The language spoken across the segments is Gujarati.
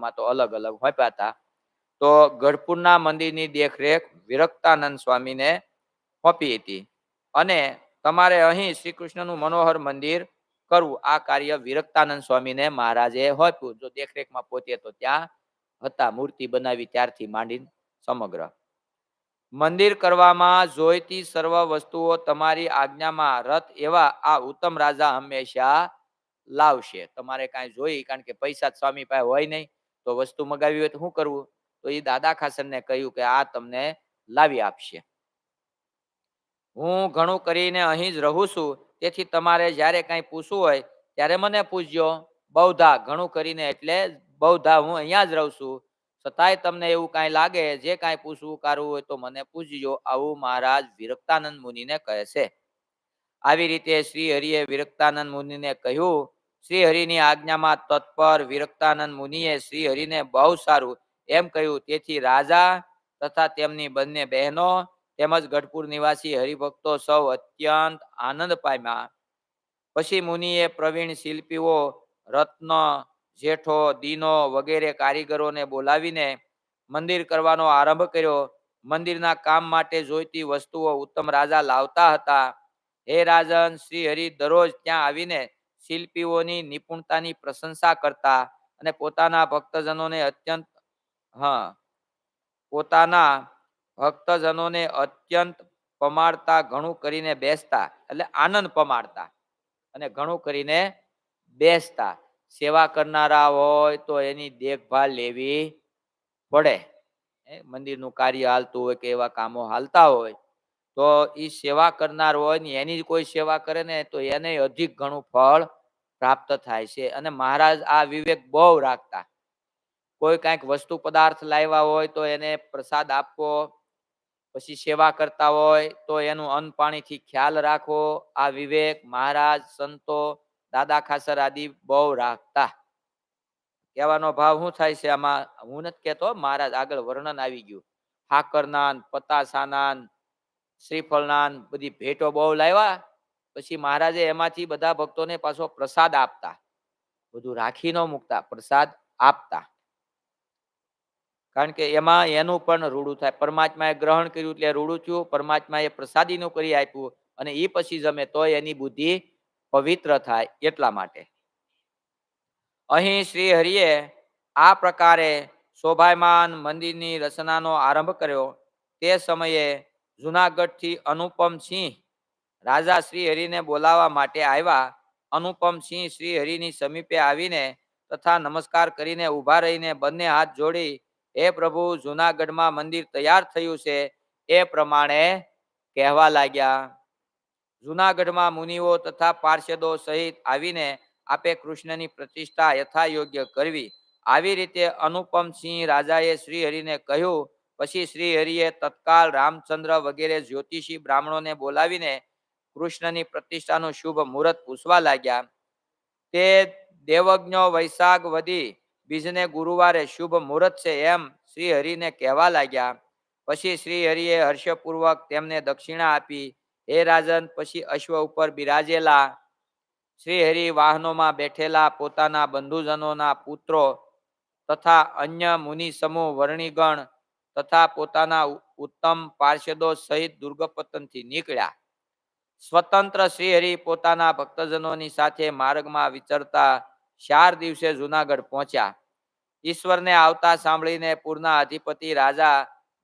મંદિરોમાં તો અલગ અલગ હોપ્યા તો. ગઢપુરના મંદિરની દેખરેખ વિરક્તાનંદ સ્વામીને સોંપી હતી. અને તમારે અહીં શ્રી કૃષ્ણનું મનોહર મંદિર કરવું, આ કાર્ય વિરક્તાનંદ સ્વામીને મહારાજે હોપ્યું. જો દેખરેખમાં પોતે તો ત્યાં હતા, મૂર્તિ બનાવી ત્યારથી માંડી સમગ્ર. મંદિર કરવામાં જોઈતી સર્વ વસ્તુઓ તમારી આજ્ઞામાં રથ એવા આ ઉત્તમ રાજા હંમેશા લાવશે. તમારે કાંઈ જોઈ, કારણ કે પૈસા સ્વામી પાસે હોય નહીં. તો વસ્તુ મગાવી હોય તો શું કરવું? તો એ દાદા ખાસરને કહ્યું કે, આ તમને લાવી આપશે. હું ઘણું કરીને અહીં જ રહું છું. તેથી તમારે જ્યારે કાંઈ પૂછવું હોય, ત્યારે મને પૂછજો. બૌધા, ઘણું કરીને એટલે બૌધા હું અહીંયા જ રહું છું. છતાંય તમને એવું કાંઈ લાગે, જે કાંઈ પૂછવું કારવું હોય તો મને પૂછજો. આવું મહારાજ વિરક્તાનંદ મુનિને કહે છે. આવી રીતે શ્રી હરિએ વિરક્તાનંદ મુનિને કહ્યું શ્રી હરિની આજ્ઞામાં તત્પર વિરક્તાનંદ મુનિએ શ્રી હરિને બહુ સારું એમ કહ્યું. તેથી રાજા તથા તેમની બંને બહેનો તેમજ ગઢપુર નિવાસી હરિભક્તો સૌ અત્યંત આનંદ પામ્યા. પછી મુનિએ પ્રવીણ શિલ્પીઓ, રત્ન, જેઠો, દીનો વગેરે કારીગરોને બોલાવીને મંદિર કરવાનો આરંભ કર્યો. મંદિરના કામ માટે જોઈતી વસ્તુઓ ઉત્તમ રાજા લાવતા હતા. હે રાજન શ્રી હરિ દરરોજ ત્યાં આવીને શિલ્પીઓની નિપુણતાની પ્રશંસા કરતા અને પોતાના ભક્તજનોને અત્યંત, હા, પોતાના ભક્તજનોને અત્યંત પમાડતા, ઘણું કરીને બેસતા, એટલે આનંદ પમાડતા અને ઘણું કરીને બેસતા. સેવા કરનારા હોય તો એની દેખભાળ લેવી પડે. મંદિરનું કાર્ય હાલતું હોય કે એવા કામો હાલતા હોય, તો એ સેવા કરનાર હોય ને એની કોઈ સેવા કરે ને, તો એને અધિક ઘણું ફળ પ્રાપ્ત થાય છે અને મહારાજ આ વિવેક બહુ રાખતા. કોઈ કાંઈક વસ્તુ પદાર્થ લાવ્યા હોય તો એને પ્રસાદ આપવો, પછી સેવા કરતા હોય તો એનું અન્ન પાણીથી ખ્યાલ રાખવો. આ વિવેક મહારાજ, સંતો, દાદા ખાસર આદિ બહુ રાખતા. કહેવાનો ભાવ શું થાય છે આમાં? હું નથી કહેતો, મહારાજ આગળ વર્ણન આવી ગયું. હાકરનાન, પતાસાનાન, શ્રીફળનાન બધી ભેટો બહુ લાવ્યા. પછી મહારાજે એમાંથી બધા ભક્તોને પાછો પ્રસાદ આપતા. બધું રાખી ન મૂકતા, પ્રસાદ આપતા. કારણ કે એમાં એનું પણ રૂડું થાય. પરમાત્માએ ગ્રહણ કર્યું એટલે રૂડું થયું, પરમાત્માએ પ્રસાદીનું કરી આપ્યું અને એ પછી જમે તો એની બુદ્ધિ પવિત્ર થાય એટલા માટે. અહીં શ્રી હરિએ આ પ્રકારે શોભાયમાન મંદિરની રચનાનો આરંભ કર્યો. તે સમયે જુનાગઢથી અનુપમ સિંહ રાજા શ્રી હરિને બોલાવવા માટે આવ્યા. અનુપમ સિંહ શ્રી હરિની સમીપે આવીને તથા નમસ્કાર કરીને ઊભા રહીને બંને હાથ જોડી, હે પ્રભુ, જુનાગઢમાં મંદિર તૈયાર થયું છે. એ પ્રમાણે કહેવા લાગ્યા. જૂનાગઢમાં મુનિઓ તથા પાર્ષદો સહિત આવીને આપે કૃષ્ણની પ્રતિષ્ઠા યથાયોગ્ય કરવી. આવી રીતે અનુપમસિંહ રાજાએ શ્રી હરિને કહ્યું. પછી શ્રી હરિએ તત્કાલ રામચંદ્ર વગેરે જ્યોતિષી બ્રાહ્મણોને બોલાવીને કૃષ્ણની પ્રતિષ્ઠાનું શુભ મુહૂર્ત પૂછવા લાગ્યા. તે દેવજ્ઞો વૈશાખ વધી, બીજને ગુરુવારે શુભ મુહૂર્ત છે એમ શ્રી હરિને કહેવા લાગ્યા. પછી શ્રી હરિએ હર્ષપૂર્વક તેમને દક્ષિણા આપી. હે રાજન, પછી અશ્વ ઉપર બિરાજેલા. શ્રી હરિ વાહનોમાં બેઠેલા પોતાના બંધુજનોના પુત્રો તથા અન્ય મુનિ સમૂહ વર્ણિગણ તથા પોતાના ઉત્તમ પાર્ષદો સહિત દુર્ગપતનથી નીકળ્યા. સ્વતંત્ર શ્રીહરિ પોતાના ભક્તજનોની સાથે માર્ગમાં વિચરતા ચાર દિવસે જુનાગઢ પહોંચ્યા. ઈશ્વરને આવતા સાંભળીને પૂરના અધિપતિ રાજા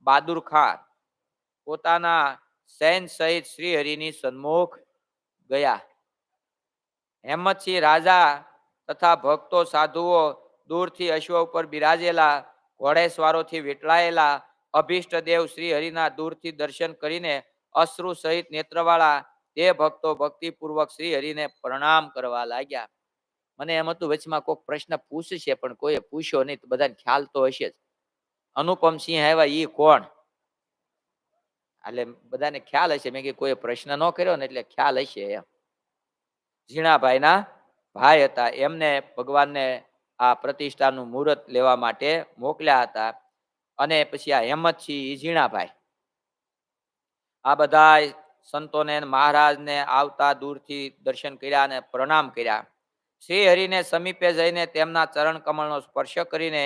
બહાદુર ખાન પોતાના સૈન સહિત શ્રીહરિની સન્મુખ ગયા. હેમતસિંહ રાજા તથા ભક્તો, સાધુઓ દૂરથી અશ્વ ઉપર બિરાજેલા ઘોડેસવારોથી વીટળાયેલા અભિષ્ટ દેવ શ્રી હરિના દૂરથી દર્શન કરીને અશ્રુ સહિત નેત્રવાળા તે ભક્તો ભક્તિપૂર્વક શ્રી હરિને પ્રણામ કરવા લાગ્યા. મને એમ હતું, વચમાં કોઈક પ્રશ્ન પૂછશે, પણ કોઈએ પૂછ્યો નહીં, તો બધાને ખ્યાલ તો હશે જ. અનુપમસિંહ આવ્યા, ઈ કોણ? એટલે બધાને ખ્યાલ હશે. મેં કે કોઈ પ્રશ્ન ન કર્યો ને, એટલે ખ્યાલ હશે એમ. ઝીણાભાઈના ભાઈ હતા, એમને ભગવાનને આ પ્રતિષ્ઠાનું મુહૂર્ત લેવા માટે મોકલ્યા હતા, અને પછી આ હેમત છે એ ઝીણાભાઈ. આ બધા સંતોને મહારાજને આવતા દૂરથી દર્શન કર્યા અને પ્રણામ કર્યા. શ્રી હરિને સમીપે જઈને તેમના ચરણ કમળનો સ્પર્શ કરીને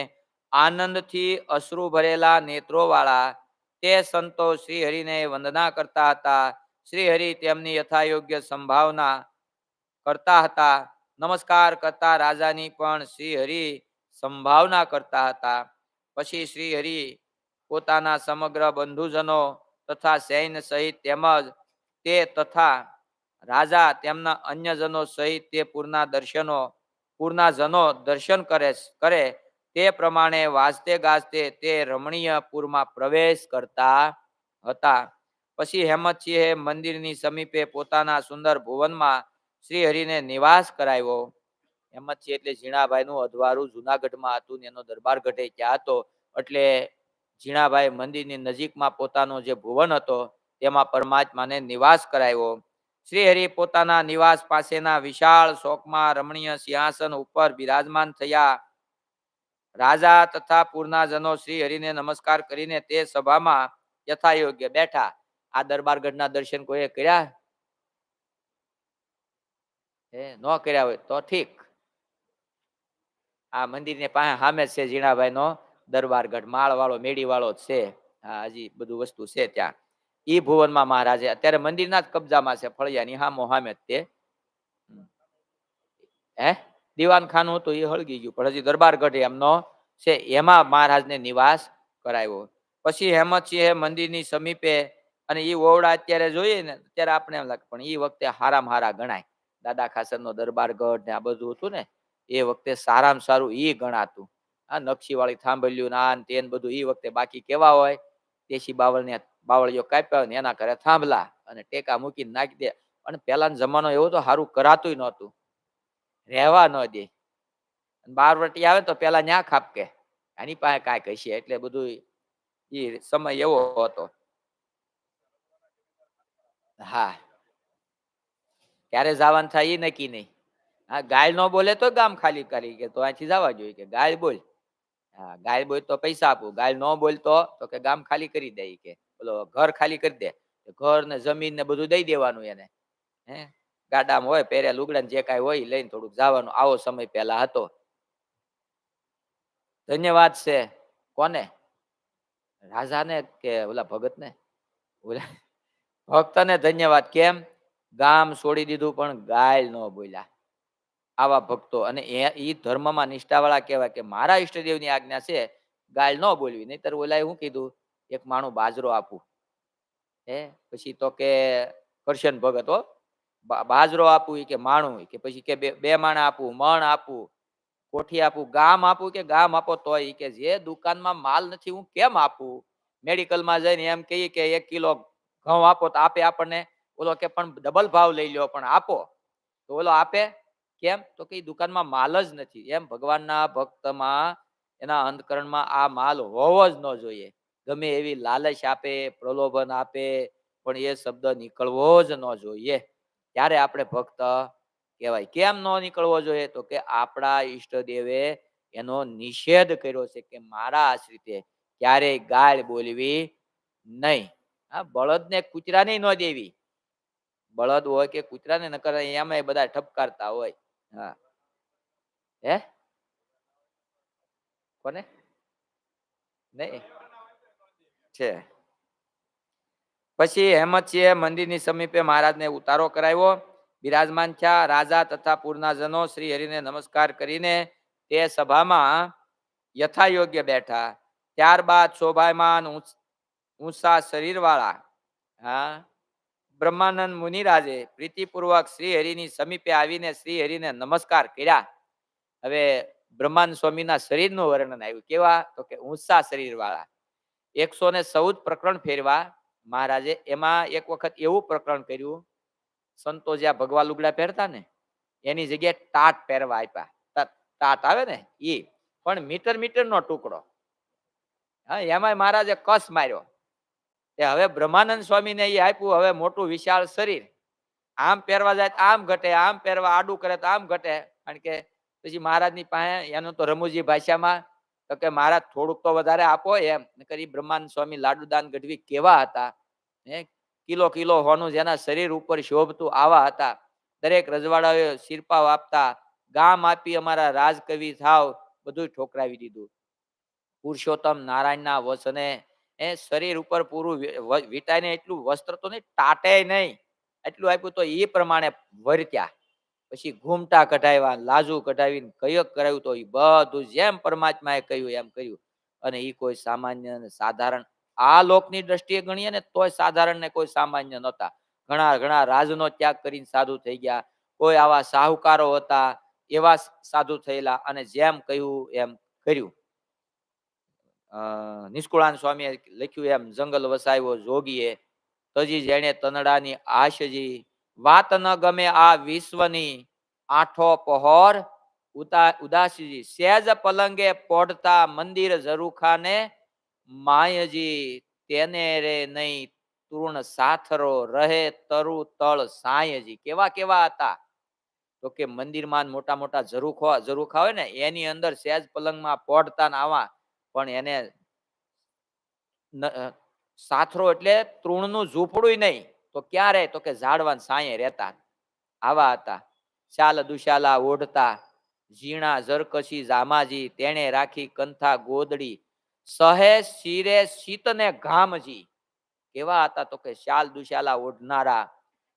આનંદથી અશ્રુ ભરેલા નેત્રોવાળા તે સંતો શ્રી હરિને વંદના કરતા હતા. શ્રી હરિ તેમની યથાયોગ્ય સંભાવના કરતા હતા. નમસ્કાર કરતા રાજાની પણ શ્રી હરિ સંભાવના કરતા હતા. પછી શ્રી હરિ પોતાના સમગ્ર બંધુજનો તથા સૈન્ય સહિત તેમજ તે તથા રાજા તેમના અન્યજનો સહિત તે પૂરના દર્શનો, પૂરના દર્શન કરે કરે તે પ્રમાણે વાજતે ગાજતે તે રમણીય પૂરમાં પ્રવેશ કરતા હતા. પછી હેમતસિંહે મંદિરની સમીપે પોતાના સુંદર ભુવનમાં શ્રી હરિને નિવાસ કરાવ્યો. હેમતસિંહ એટલે ઝીણાભાઈનું અધવારું જુનાગઢમાં હતું ને એનો દરબાર ગઢે ક્યાં હતો. એટલે ઝીણાભાઈ મંદિરની નજીકમાં પોતાનો જે ભુવન હતો તેમાં પરમાત્માને નિવાસ કરાવ્યો. શ્રી હરિ પોતાના નિવાસ પાસેના વિશાળ શોકમાં રમણીય સિંહાસન ઉપર બિરાજમાન થયા. રાજા તથા પૂરના શ્રી હરિને નમસ્કાર કરીને તે સભામાં યથાયોગ્ય બેઠા. આ દરબારગઢના દર્શન કોઈએ કર્યા? હે, ન કર્યા હોય તો ઠીક. આ મંદિરને પાસે સામે છે ઝીણાભાઈ નો દરબારગઢ માળ વાળો મેળી વાળો છે હજી બધું વસ્તુ છે ત્યાં. ઈ ભુવનમાં મહારાજે, અત્યારે મંદિરના જ કબજામાં છે ફળિયાની હા હામે તે. હે? દિવાન ખાનું હતું એ હળગી ગયું, પણ હજી દરબારગઢ એમનો છે, એમાં મહારાજને નિવાસ કરાવ્યો. પછી હેમતસિંહે મંદિરની સમીપે અને એ ઓવડા અત્યારે જોઈએ ને, અત્યારે આપણે એમ લાગે, પણ એ વખતે હારામ હારા ગણાય. દાદા ખાસરનો દરબારગઢ ને આ બધું હતું ને, એ વખતે સારામાં સારું ઈ ગણાતું. આ નકશીવાળી થાંભલ્યું ના તેન બધું એ વખતે બાકી કેવા હોય? દેશી બાવળ ને બાવળીઓ કાપ્યા ને એના ઘરે થાંભલા અને ટેકા મૂકીને નાખી દે. અને પહેલાનો જમાનો એવો તો સારું કરાતું નહોતું. રહેવા ન દે. બારવટી આવે તો પેલા ન્યા ખાપકે. આની પાસે કાંઈ કહીશે એટલે બધું એ સમય એવો હતો. હા. ક્યારે જવાનું થાય એ નક્કી નહીં. હા ગાય નો બોલે તો ગામ ખાલી કરી કે તો અહીંથી જવા જોઈએ કે ગાય બોલ. હા ગાય બોલ તો પૈસા આપું. ગાય નો બોલતો તો કે ગામ ખાલી કરી દે કે. બોલો ઘર ખાલી કરી દે. ઘર ને જમીન ને બધું દઈ દેવાનું એને. હે? ગાડામાં હોય પહેર્યા લુગડા જે કાંઈ હોય લઈને થોડુંક જવાનું. આવો સમય પહેલા હતો. ધન્યવાદ છે. કોને? રાજાને કે ઓલા ભગતને? ઓલા ભક્તને ધન્યવાદ. કેમ? ગામ છોડી દીધું પણ ગાયલ ન બોલ્યા. આવા ભક્તો અને એ ધર્મમાં નિષ્ઠાવાળા કહેવાય કે મારા ઈષ્ટદેવની આજ્ઞા છે, ગાયલ ન બોલવી. નહીતર ઓલાએ શું કીધું? એક માણું બાજરો આપું. હે? પછી તો કે કરશન ભગત, હો. બાજરો આપું કે માણું કે પછી કે બે માણા આપું, મણ આપું, કોઠી આપું, ગામ આપું કે ગામ આપો તોય કે જે દુકાનમાં માલ નથી હું કેમ આપું? મેડિકલમાં જઈને એમ કહીએ કે એક કિલો ઘઉં આપો તો આપે આપણને. ઓલો કે પણ ડબલ ભાવ લઈ લ્યો પણ આપો. તો ઓલો આપે. કેમ? તો કે દુકાનમાં માલ જ નથી. એમ ભગવાનના ભક્તમાં એના અંતકરણમાં આ માલ હોવો જ ન જોઈએ. ગમે એવી લાલચ આપે, પ્રલોભન આપે, પણ એ શબ્દ નીકળવો જ ન જોઈએ. ત્યારે આપણે ભક્ત કહેવાય, કેમ ન નીકળવો જોઈએ? તો કે આપણા ઈષ્ટદેવે એનો નિષેધ કર્યો છે કે મારા આશ્રિતે ક્યારેય ગાળ બોલવી નહીં. હા, બળદને કૂતરાને ન દેવી. બળદ હોય કે કૂતરાને ન કરે એમાં બધા ઠપકારતા હોય. હા. હે? કોને? નહીં. છે. પછી હેમતસિંહે મંદિરની સમીપે મહારાજને ઉતારો કરાવ્યો. બિરાજમાન થયા રાજા તથા પૂરના જનો શ્રી હરિને નમસ્કાર કરીને તે સભામાં યથાયોગ્ય બેઠા. ત્યારબાદ શોભાયમાન ઊંચા શરીરવાળા, હા, બ્રહ્માનંદ મુનિરાજે પ્રીતિપૂર્વક શ્રી હરિની સમીપે આવીને શ્રી હરિને નમસ્કાર કર્યા. હવે બ્રહ્માનંદ સ્વામીના શરીરનું વર્ણન આવ્યું. કેવા? તો કે ઊંચા શરીરવાળા. એકસો ને ચૌદ પ્રકરણ ફેરવા મહારાજે એમાં એક વખત એવું પ્રકરણ કર્યું, સંતો જ્યાં ભગવા લુગડા પહેરતા ને, એની જગ્યાએ ટાટ પહેરવા આપ્યા. ટાટ આવે ને એ પણ મીટર મીટર નો ટુકડો. હા, એમાંય મહારાજે કસ માર્યો. તે હવે બ્રહ્માનંદ સ્વામીને એ આપ્યું, હવે મોટું વિશાળ શરીર. આમ પહેરવા જાય આમ ઘટે, આમ પહેરવા આડું કરે તો આમ ઘટે. કારણ કે પછી મહારાજની પાસે, એનું તો રમૂજી ભાષામાં તો કે મહારાજ થોડુંક તો વધારે આપો એમ. કરી બ્રહ્માનંદ સ્વામી લાડુદાન ગઢવી કેવા હતા, હે? કિલો કિલો હોનું જેના શરીર ઉપર શોભતું આવા હતા. દરેક રજવાડાઓએ શિરપાવ આપતા, ગામ આપી અમારા રાજકવિ થાવ બધું ઠોકરાવી દીધું. પુરુષોત્તમ નારાયણના વચને એ શરીર ઉપર પૂરું વી- વ- એટલું વસ્ત્ર તો નહીં, ટાટે નહીં. એટલું આપ્યું તો એ પ્રમાણે વર્ત્યા. પછી ઘૂમટા કઢાવ્યા, લાજુ કઢાવીને કયક કરાવ્યું તો એ બધું જેમ પરમાત્માએ કહ્યું એમ કર્યું. અને એ કોઈ સામાન્ય અને સાધારણ, આ લોકની દ્રષ્ટિએ ગણીએ ને તોય સાધારણ ને કોઈ સામાન્ય નહોતા. ઘણા ઘણા રાજનો ત્યાગ કરીને સાધુ થઈ ગયા, કોઈ આવા સાહુકારો હતા, એવા સાધુ થયેલા અને જેમ કહ્યું એમ કર્યું. નિષ્કુળાન સ્વામીએ લખ્યું એમ, જંગલ વસાવ્યો જોગીએ, તજી જેણે તનડાની આશજી વાત ન ગમે આ વિશ્વની આઠો પહોર ઉદાસીજી સહેજ પલંગે પોઢતા મંદિર ઝરૂખાને માયજી તેને રે નહીં તૃણ સાથરો રહે તરુ તળ સાયજી. કેવા કેવા હતા? તો કે મંદિરમાં મોટા મોટા ઝરૂખો, ઝરૂખા હોય ને, એની અંદર સહેજ પલંગમાં પોઢતા ને આવા, પણ એને સાથરો એટલે તૃણનું ઝૂંપડું નહીં. તો ક્યારે? તો કે ઝાડવાન સાંયે રહેતા આવા હતા. શાલ દુશાલા ઓઢતા. ઝીણા ઝરકશી જામાજી તેણે રાખી કંથા ગોદડી. સહે શિરે શીતને ઘામજી. કેવા હતા તો કે શાલ દુશાલા ઓઢનારા.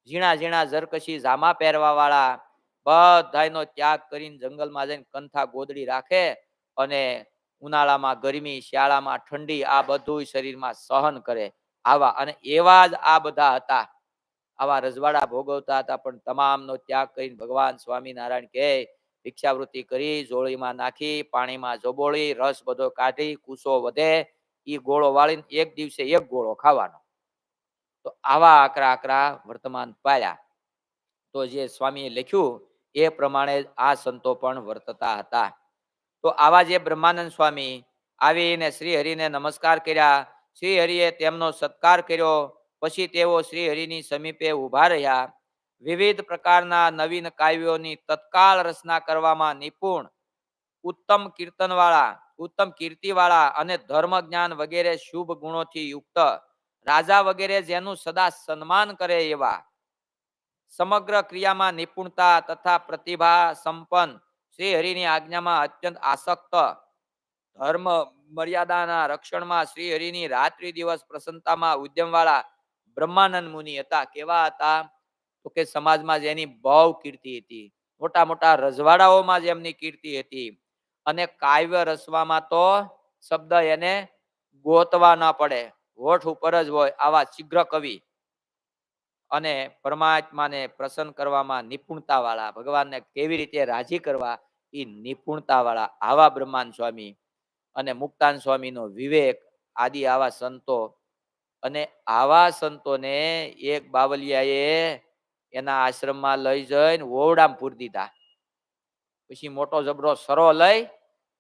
ઝીણા ઝીણા ઝરકશી જામા પહેરવા વાળા બધાનો ત્યાગ કરીને જંગલમાં જઈને કંથા ગોદડી રાખે અને ઉનાળામાં ગરમી, શિયાળામાં ઠંડી, આ બધું શરીરમાં સહન કરે. આવા અને એવા જ આ બધા હતા. આવા રજવાડા ભોગવતા હતા, પણ તમામનો ત્યાગ કરીને ભગવાન સ્વામિનારાયણ કહે, ભિક્ષાવૃત્તિ કરી જોળીમાં નાખી, પાણીમાં જોબોળી રસ બધો કાઢી, કૂસો વધે એ ગોળો વાળીને એક દિવસે એક ગોળો ખાવાનો. તો આવા આકરા આકરા વર્તમાન પાયા. તો જે સ્વામીએ લખ્યું, એ પ્રમાણે આ સંતો પણ વર્તતા હતા. તો આવા જે બ્રહ્માનંદ સ્વામી આવીને શ્રી હરિને નમસ્કાર કર્યા શ્રી હરિએ તેમનો સત્કાર કર્યો. પછી તેઓ શ્રી હરિની સમીપે ઊભા રહ્યા. વિવિધ પ્રકારના નવીન કાવ્યોની તત્કાળ રચના કરવામાં નિપુણ. ઉત્તમ કીર્તનવાળા, ઉત્તમ કીર્તિવાળા અને ધર્મ જ્ઞાન વગેરે શુભ ગુણોથી યુક્ત. રાજા વગેરે જેનું સદા સન્માન કરે એવા. સમગ્ર ક્રિયામાં નિપુણતા તથા પ્રતિભા સંપન્ન. શ્રી હરિની આજ્ઞામાં અત્યંત આસક્ત. ધર્મ મર્યાદાના રક્ષણમાં શ્રી હરિની રાત્રિ દિવસ પ્રસન્નતામાં ઉદ્યમવાળા બ્રહ્માનંદ મુનિ હતા. કેવા હતા? તો કે સમાજમાં જેની બહુ કીર્તિ હતી. મોટા મોટા રજવાડાઓમાં જેમની કીર્તિ હતી. અને કાવ્ય રસવામાં તો શબ્દ એને ગોતવા ન પડે. હોઠ ઉપર જ હોય આવા શીઘ્ર કવિ. અને પરમાત્માને પ્રસન્ન કરવામાં નિપુણતા વાળા ભગવાનને કેવી રીતે રાજી કરવા એ નિપુણતા વાળા આવા બ્રહ્માન સ્વામી અને મુક્તાન સ્વામીનો વિવેક, આદિ આવા સંતો અને આવા સંતોને એક બાવલિયાએ એના આશ્રમમાં લઈ જઈને ઓરડામાં પૂરી દીધા. પછી મોટો જબરો સરો લઈ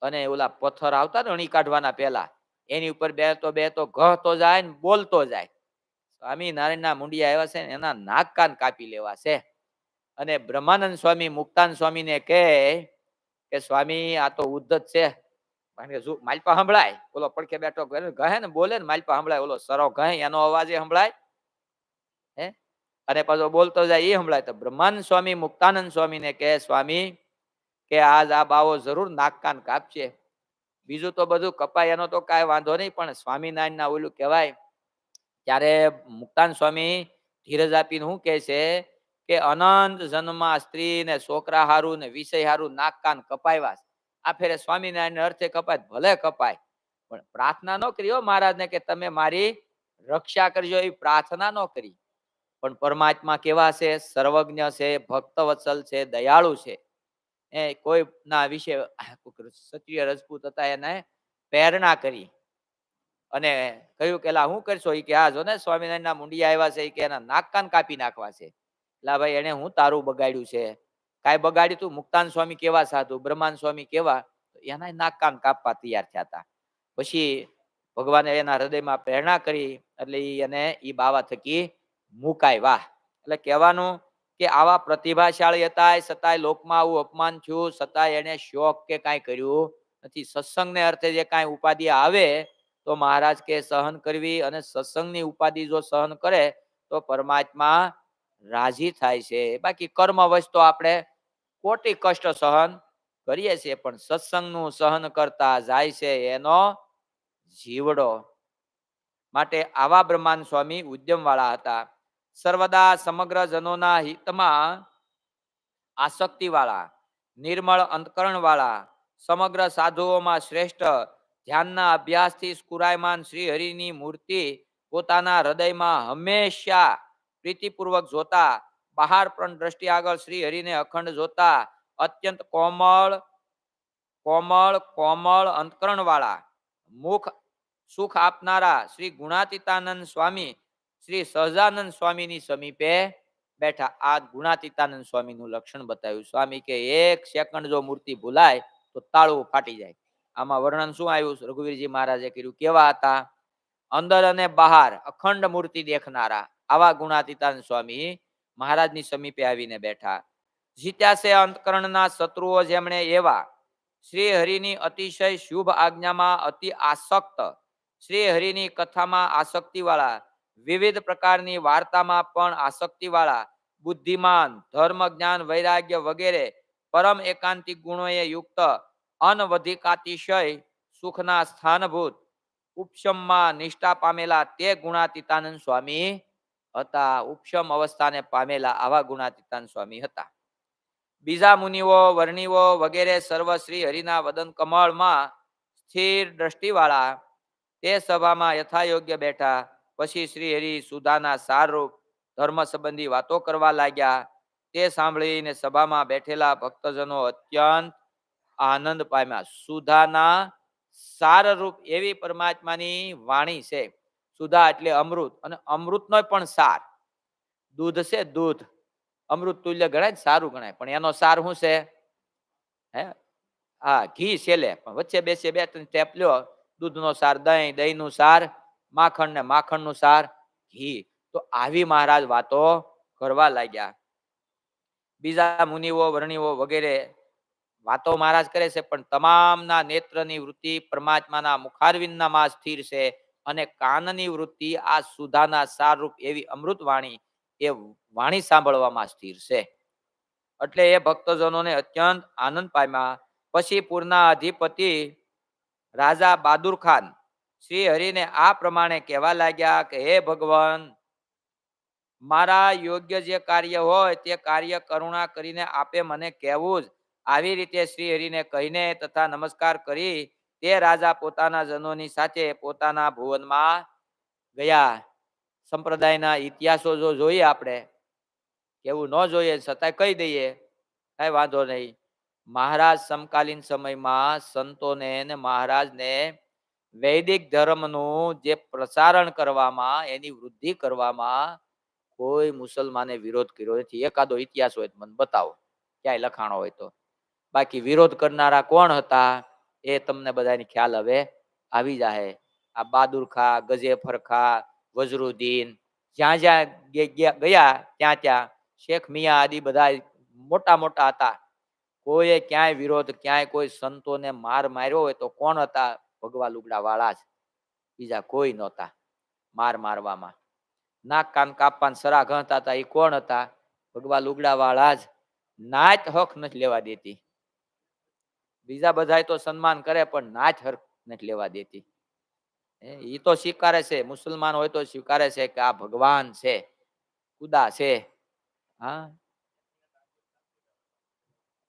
અને ઓલા પથ્થર આવતા ને અણી કાઢવાના પહેલા, એની ઉપર બેતો બેતો ઘતો જાય ને બોલતો જાય. સ્વામી નારાયણના મુંડિયા આવ્યા છે એના નાક કાન કાપી લેવા છે. અને બ્રહ્માનંદ સ્વામી મુક્તાન સ્વામીને કહે કે સ્વામી આ તો ઉદ્ધત છે. માલપા સંભળાય, ઓલો પડખે બેઠો કહે ને બોલે ને માલપા સંભળાય, ઓલો સરો કહે એનો અવાજ એ સંભળાય. હે? અને પાછો બોલતો જાય, એ સંભળાય. તો બ્રહ્માનંદ સ્વામી, મુક્તાનંદ સ્વામીને કહે, સ્વામી, કે આજ આ બાવો જરૂર નાક કાપશે. બીજું તો બધું કપાય, એનો તો કાંઈ વાંધો નહીં, પણ સ્વામિનારાયણ ના ઓલું કહેવાય. ત્યારે મુક્તાન સ્વામી ધીરજ આપીને શું કહે છે? કે અનંત જન્મમાં સ્ત્રી ને છોકરા હારું ને વિષય હારું નાક કાન કપાવ્યા. આ ફેરે સ્વામિનારાયણ અર્થે કપાય ભલે કપાય. પણ પ્રાર્થના ન કરી હો મહારાજને કે તમે મારી રક્ષા કરજો એવી પ્રાર્થના ન કરી. પણ પરમાત્મા કેવા છે? સર્વજ્ઞ છે, ભક્ત વત્સલ છે, દયાળુ છે. એ કોઈ ના વિશે ક્ષત્રિય રજપૂત હતા એને પ્રેરણા કરી. અને કહ્યું કે હું કરશો? એ કે આ જો ને સ્વામિનારાયણના મુંડિયા આવ્યા છે એ કે એના નાક કાન કાપી નાખવા છે. લા, ભાઈ, એને હું તારું બગાડ્યું છે? કાંઈ બગાડ્યું તું? મુક્તાન સ્વામી કેવા સાધુ, બ્રહ્માન સ્વામી કેવા? એના નાક કાન કાપવા તૈયાર થયા હતા. પછી ભગવાને એના હૃદયમાં પ્રેરણા કરી એટલે એને એ બાવા થકી મુકાય. વાહ! એટલે કહેવાનું કે આવા પ્રતિભાશાળી હતા છતાંય લોકમાં આવું અપમાન થયું છતાંય એને શોખ કે કાંઈ કર્યું નથી. સત્સંગને અર્થે જે કાંઈ ઉપાધિ આવે તો મહારાજ કે સહન કરવી અને સત્સંગની ઉપાધિ જો સહન કરે તો પરમાત્મા રાજી થાય છે. બાકી કર્મ વશ તો આપણે કોટી કષ્ટ સહન કરીએ છીએ, પણ સત્સંગનું સહન કરતા જાય છે એનો જીવડો. માટે આવા બ્રહ્માંડ સ્વામી ઉદ્યમવાળા હતા. સર્વદા સમગ્ર જનોના હિતમાં આસક્તિવાળા, નિર્મળ અંતકરણવાળા, સમગ્ર સાધુઓમાં શ્રેષ્ઠ, ધ્યાનના અભ્યાસથી સ્કુરાયમાન શ્રી હરિની મૂર્તિ પોતાના હૃદયમાં હંમેશા પ્રીતિપૂર્વક જોતા બહાર પણ દ્રષ્ટિ આગળ શ્રી હરિને અખંડ જોતા અત્યંત કોમળ કોમળ કોમળ અંતકરણ વાળા મુખ સુખ આપનારા શ્રી ગુણાતીતાનંદ સ્વામી, શ્રી સહજાનંદ સ્વામીની સમીપે બેઠા. આ ગુણાતીતાનંદ સ્વામીનું લક્ષણ બતાવ્યું. સ્વામી કે, એક સેકન્ડ જો મૂર્તિ ભૂલાય, તો તાળું ફાટી જાય. આમાં વર્ણન શું આવ્યું? રઘુવીરજી મહારાજે કર્યું કેવા હતા? અંદર અને બહાર અખંડ મૂર્તિ દેખનારા આવા ગુણાતીતાનંદ સ્વામી મહારાજની સમીપે આવીને બેઠા. જીત્યા અંતકરણના શત્રુઓ જેમણે એવા. શ્રી હરિની અતિશય શુભ આજ્ઞામાં અતિ આસક્ત. શ્રી હરિની કથામાં આસક્તિવાળા. વિવિધ પ્રકારની વાર્તામાં પણ આસક્તિવાળા. બુદ્ધિમાન ધર્મ જ્ઞાન વૈરાગ્ય વગેરે પરમ એકાંતિક ગુણોએ યુક્ત. અનવધિકાતિશય સુખના સ્થાનભૂત. ઉપશમમાં નિષ્ઠા પામેલા તે ગુણાતીતાનંદ સ્વામી હતા, ઉપશમ અવસ્થાને પામેલા આવા ગુણાતીતાન સ્વામી હતા. બીજા મુનિઓ, વર્ણિઓ વગેરે સર્વ શ્રી હરિના વદન કમળમાં સ્થિર દ્રષ્ટિવાળા તે સભામાં યથાયોગ્ય બેઠા. પછી શ્રી હરિ સુધાના સારરૂપ ધર્મ સંબંધી વાતો કરવા લાગ્યા. તે સાંભળીને સભામાં બેઠેલા ભક્તજનો અત્યંત આનંદ પામ્યા. સુધાના સારરૂપ એવી પરમાત્માની વાણી છે. સુધા એટલે અમૃત અને અમૃતનો પણ સાર. દૂધ છે દૂધ. અમૃત તુલ્ય ગણાય સારું ગણાય. પણ એનો સાર શું છે? હે? હા, ઘી છેલ્લે પણ વચ્ચે બેસે બે ત્રણ લ્યો. દૂધનો સાર, દહીં, દહીંનું સાર, માખણ ને માખણનું સાર, ઘી. તો આવી મહારાજ વાતો કરવા લાગ્યા. બીજા મુનિઓ, વર્ણિઓ વગેરે વાતો મહારાજ કરે છે, પણ તમામના નેત્રની વૃત્તિ પરમાત્માના મુખારવિંદનામાં સ્થિર છે. અને કાનની વૃત્તિ આ સુધાના સારરૂપ એવી અમૃત વાણી એ વાણી સાંભળવામાં સ્થિર છે. એટલે એ ભક્તજનોને અત્યંત આનંદ પામ્યા. પછી પૂરના અધિપતિ રાજા બહાદુર ખાન શ્રી હરિને આ પ્રમાણે કહેવા લાગ્યા કે, હે ભગવાન, મારા યોગ્ય જે કાર્ય હોય તે કાર્ય કરુણા કરીને આપે મને કહેવું જ. આવી રીતે શ્રી હરિને કહીને તથા નમસ્કાર કરી તે રાજા પોતાના જનોની સાથે પોતાના ભુવનમાં ગયા. સંપ્રદાયના ઇતિહાસો જો જોઈએ આપણે એવું ન જોઈએ છતાંય કહી દઈએ, કઈ વાંધો નહીં. મહારાજ સમકાલીન સમયમાં સંતોને ને મહારાજને વૈદિક ધર્મનું જે પ્રસારણ કરવામાં, એની વૃદ્ધિ કરવામાં કોઈ મુસલમાને વિરોધ કર્યો નથી. એકાદો ઇતિહાસ હોય મને બતાવો, ક્યાંય લખાણો હોય તો. બાકી વિરોધ કરનારા કોણ હતા? એ તમને બધાની ખ્યાલ હવે આવી જાય આ બહાદુર ખા ગજેફર ખા વજરુદ્દીન જ્યાં જ્યાં ગયા ત્યાં ત્યાં શેખ મિયા આદિ બધા મોટા મોટા હતા. કોઈએ ક્યાંય વિરોધ, ક્યાંય કોઈ સંતોને માર માર્યો હોય તો કોણ હતા? ભગવા લુગડા વાળા જ. બીજા કોઈ નહોતા માર મારવામાં. નાક કાન કાપવાન સરા ઘણતા હતા એ કોણ હતા? ભગવા લુગડા વાળા જ. નાચ હક નથી લેવા દેતી. બીજા બધા તો સન્માન કરે, પણ નાચ હર નથી લેવા દેતી. એ તો સ્વીકારે છે, મુસલમાન હોય તો સ્વીકારે છે કે આ ભગવાન છે, ખુદા છે, હા.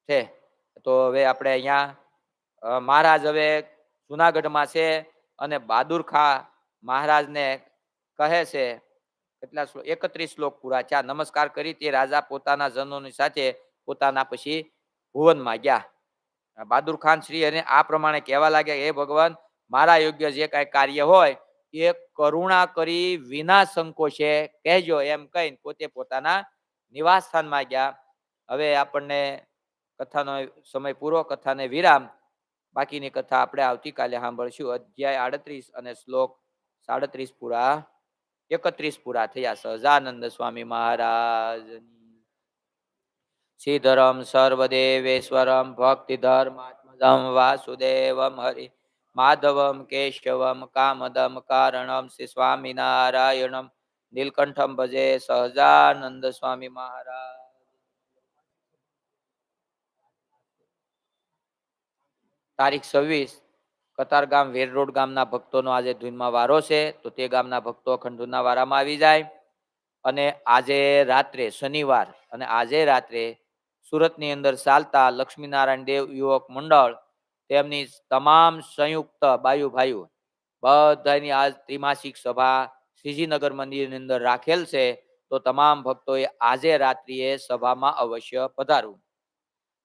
છે, તો હવે આપણે અહીંયા મહારાજ હવે જુનાગઢમાં છે અને બહાદુર ખા મહારાજને કહે છે, કેટલા શ્લોક એકત્રીસ શ્લોક પૂરા છે નમસ્કાર કરી તે રાજા પોતાના જનોની સાથે પોતાના પછી ભુવનમાં ગયા. બહાદુર ખાન શ્રી અને આ પ્રમાણે કહેવા લાગ્યા, હે ભગવાન, મારા યોગ્ય જે કાંઈ કાર્ય હોય, એ કરુણા કરી વિના સંકોચે કહેજો. એમ કહીને પોતે પોતાના નિવાસ સ્થાનમાં ગયા. હવે આપણને કથાનો સમય પૂરો, કથાને વિરામ. બાકીની કથા આપણે આવતીકાલે સાંભળશું. અધ્યાય આડત્રીસ અને શ્લોક સાડત્રીસ પૂરા, એકત્રીસ પૂરા થયા. સહજાનંદ સ્વામી મહારાજ શ્રીધરમ સર્વદેવેશ્વરમ ભક્તિ ધર્માત્મદમ વાસુદેવમ હરિ માધવમ કેશવમ કામદમ કારણમ શ્રી સ્વામિનારાયણમ નીલકંઠમ ભજે સહજાનંદ સ્વામી મહારાજ તારીખ છવ્વીસ કતારગામ વેર રોડ ગામના ભક્તોનો આજે ધૂનમાં વારો છે, તો તે ગામના ભક્તો અખંડ ધૂનના વારામાં આવી જાય. અને આજે રાત્રે, શનિવાર, અને આજે રાત્રે સુરતની અંદર ચાલતા લક્ષ્મીનારાયણ દેવ યુવક મંડળ, તેમની તમામ સંયુક્ત બાયુ ભાઈઓ બધાની આ ત્રિમાસિક સભા શ્રીજીનગર મંદિરની અંદર રાખેલ છે. તો તમામ ભક્તોએ આજે રાત્રિએ સભામાં અવશ્ય પધારવું.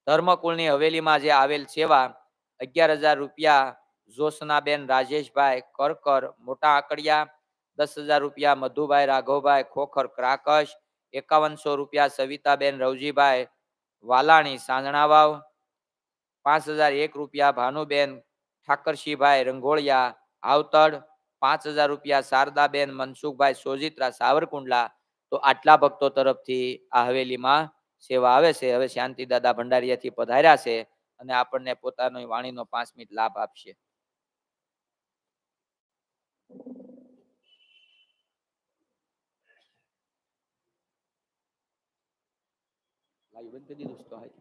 ધર્મકુળની હવેલીમાં જે આવેલ સેવા, અગિયાર હજાર રૂપિયા જોશનાબેન રાજેશભાઈ કરકર, મોટા આકડિયા, દસ હજાર રૂપિયા મધુભાઈ રાઘવભાઈ ખોખર ક્રાકશ, એકાવનસો રૂપિયા સવિતાબેન રવજીભાઈ વાલાણી સાંજણાવાવ, પાંચ હજાર એક રૂપિયા ભાનુબેન ઠાકરશીભાઈ રંગોળિયા આવતડ, પાંચ હજાર રૂપિયા શારદાબેન મનસુખભાઈ સોજિત્રા સાવરકુંડલા. તો આટલા ભક્તો તરફથી આ હવેલીમાં સેવા આવે છે. હવે શાંતિ દાદા ભંડારીયાથી પધાર્યા છે અને આપણને પોતાની વાણીનો પાંચ મિનિટ લાભ આપશે. લાઈવ બંધ કરી દીધું છે તો હાય ખેલના.